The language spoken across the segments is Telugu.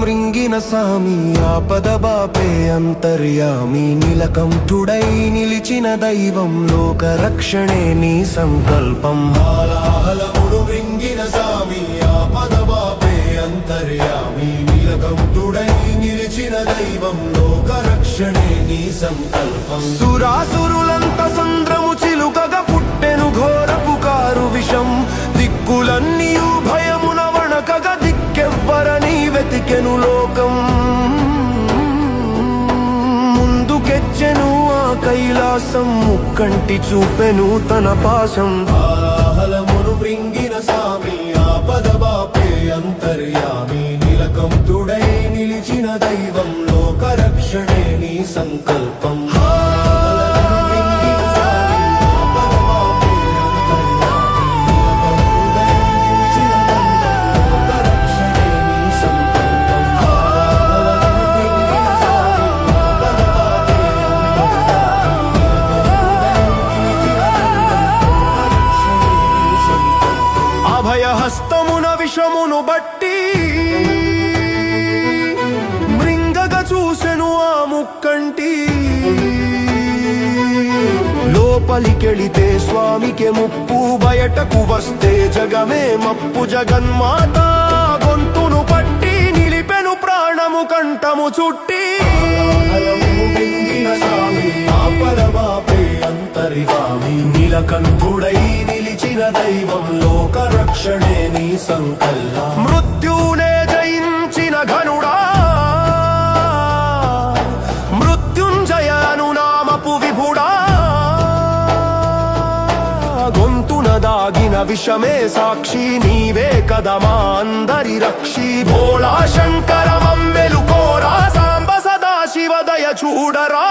మృంగిన సామి ఆపద బాపే అంతర్యామి నిలకంఠుడై నిలిచిన దైవం లోక రక్షణే నీ సంకల్పం. హాలాహలముడు మృంగిన సామి ఆపద బాపే అంతర్యామి నిలకంఠుడై నిలిచిన దైవం లోక రక్షణే నీ సంకల్పం. సురాసురులంత సంద్రము కైలాసం ముక్కంటి చూపెను తన పాశం. ఆహలమును మృంగిన సామి ఆపద బాపే అంతర్యామి నిలకం తుడై నిలిచిన దైవం లోక రక్షణే నీ సంకల్పం. అభయహస్తమున బట్టి మృంగగ చూసెను ఆ ముక్కంటి. లోపలికెళితే స్వామికి ముప్పు బయటకు వస్తే జగమే మప్పు. జగన్మాత గొంతును పట్టి నిలిపెను ప్రాణము కంఠము చుట్టి. అంతరిగామి నీలకంఠుడై నిలిచిన దైవం లోక రక్షణే నీ సంకల్ప. మృత్యునే జయించిన ఘనుడా. మృత్యుంజయ అనునామపు విభుడా. గొంతున దాగిన విషమే సాక్షి నీవే కదమా అందరి రక్షి. భోళా శంకర మమ్మెలు కోరా సాంబ సదా శివదయ చూడరా.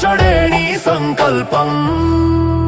నిలకంఠుడై నిలిచిన